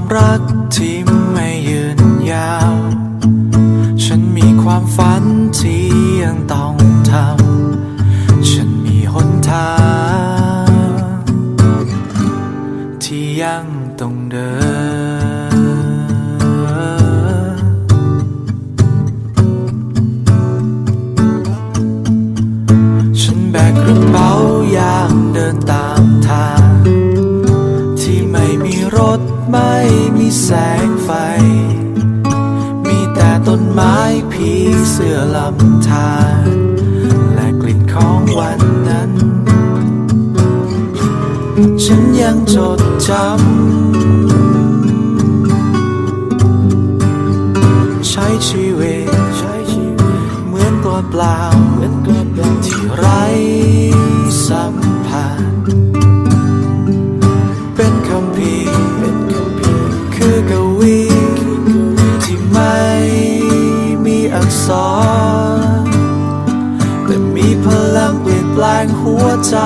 ความรักที่ไม่ยืนยาว ฉันมีความฝันที่ยังต้องทำ ฉันมีหนทาง ที่ยังต้องเดิน ฉันแบกกระเป๋ายางเดินตาม แสงไฟ มีแต่ต้นไม้ผีเสื้อลำธารและกลิ่นของวันนั้น ฉันยังจดจำใช้ชีวิตใช้ชีวิตเหมือนตัวเปล่าเหมือนตัวเปล่าที่ไร้สัม มีอักษรแต่มีพลังเปลี่ยนแปลงหัวใจ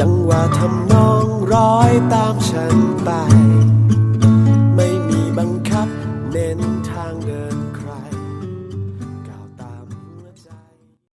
จังหวะทำนองร้อยตามฉันไป ไม่มีบังคับเน้นทางเดินใคร